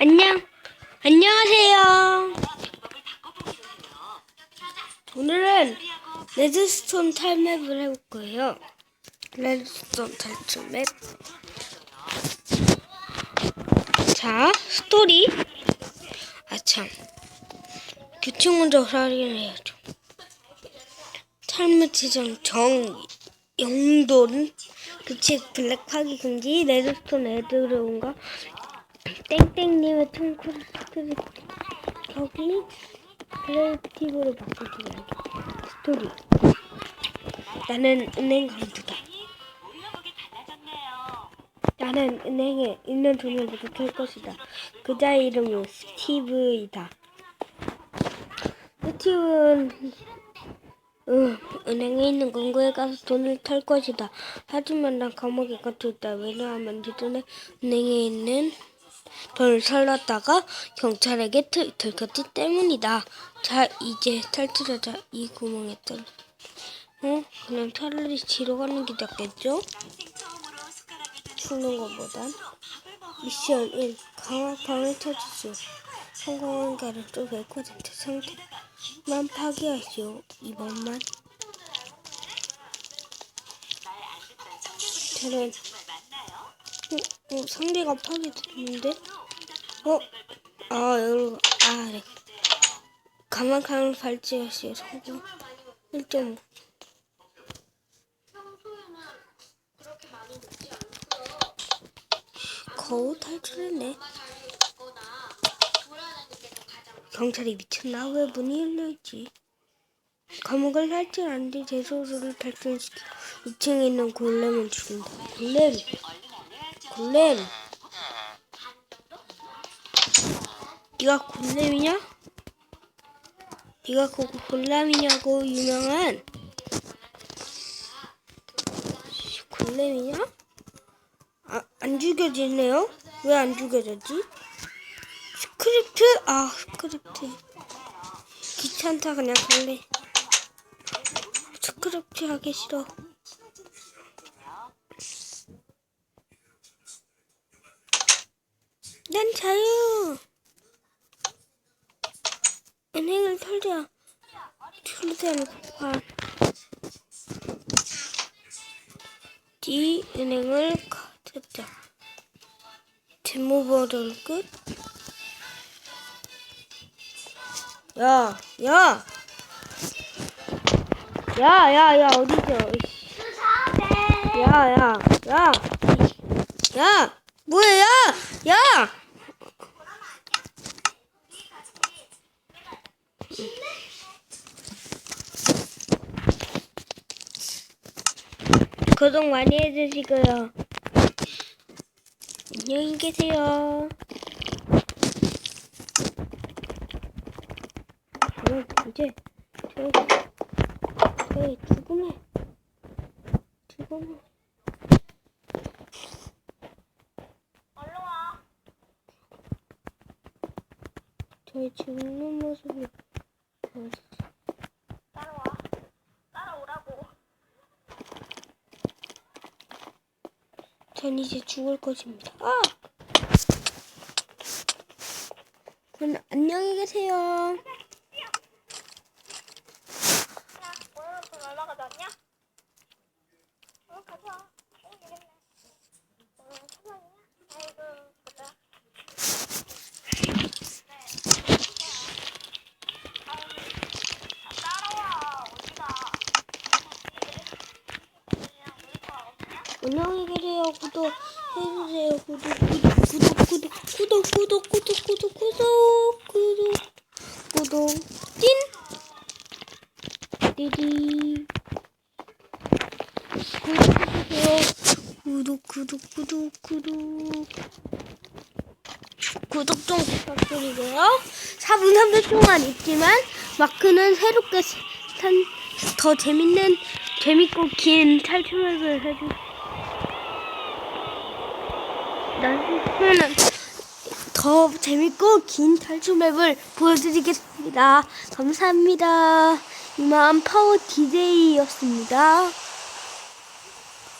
안녕. 안녕하세요. 오늘은 레드스톤 탈맵을 해볼 거예요. 레드스톤 탈출 맵. 자, 스토리. 아, 참. 규칙 먼저 확인해야죠. 탈물 지정 정 영돈. 규칙 블랙 파기 금지. 레드스톤 애들어온가 땡땡님의 통크스트리 저기 크리에이티브로 바꾸기 하기 스토리 나는 은행 강주다 나는 은행에 있는 돈을 모두 털 것이다 그자의 이름은 스티브이다 스티브는 응, 은행에 있는 금고에 가서 돈을 털 것이다. 하지만 난 감옥에 갇혀 있다. 왜냐하면 니들은 은행에 있는 돈을 살랐다가 경찰에게 들, 들켰기 때문이다. 자, 이제 탈출하자. 이 구멍에 들. 어? 그냥 차라리 지로 가는 게 낫겠죠? 죽는 것보단. 미션 1. 강화 방을 찾으시오. 성공한 가능성 100% 상태만 파괴하시오. 이번만. 저는 어, 어, 상대가 파괴됐는데? 어? 아, 여러분, 아, 네. 가만가만 발찌하시오. 성공. 1.5. 거우 탈출했네. 경찰이 미쳤나? 왜 문이 열려있지? 감옥을 탈출 안 돼. 제소수를 탈출시켜 2층에 있는 골렘을 죽인다. 골렘! 골렘! 네가 골렘이냐? 네가 그 골렘이냐고 유명한 골렘이냐? 아, 안 죽여지네요? 왜 안 죽여졌지? 스크립트? 아, 스크립트. 귀찮다, 그냥 갈래. 스크립트 하기 싫어. 난 자유! 은행을 털자. 출생 관. D 은행을 찾자. 재무버전 끝. 야, 야! 야, 야, 야, 어디죠? 야, 야, 야! 야! 뭐야, 야! 야! 구독 많이 해주시고요. 안녕히 계세요. 그럼 이제 저희 저희 죽음의 죽음의 저희 죽는 모습이. 따라와. 따라오라고. 전 이제 죽을 것입니다. 아! 그럼 안녕히 계세요. 야, 오늘은 또 날라가지 않냐? 어, 가자. 어, 되겠네. 오늘은 천원이냐? 아이고, 보자. 아, 따라와. 어디가? 그냥 물가 없냐? 안녕히 계세요. 구독 해주세요. 구독, 구독, 구독, 구독, 구독, 구독, 구독, 구독, 구독, 구독, 찐! 띠디. 구독해주세요. 구독, 구독, 구독, 구독. 구독 좀 부탁드리고요. 4분 3초 동안 있지만 마크는 새롭게 산, 더 재밌는, 재밌고 긴 탈출을 해주 나는 더 재밌고 긴 탈출 맵을 보여드리겠습니다. 감사합니다. 이만 파워 디제이였습니다.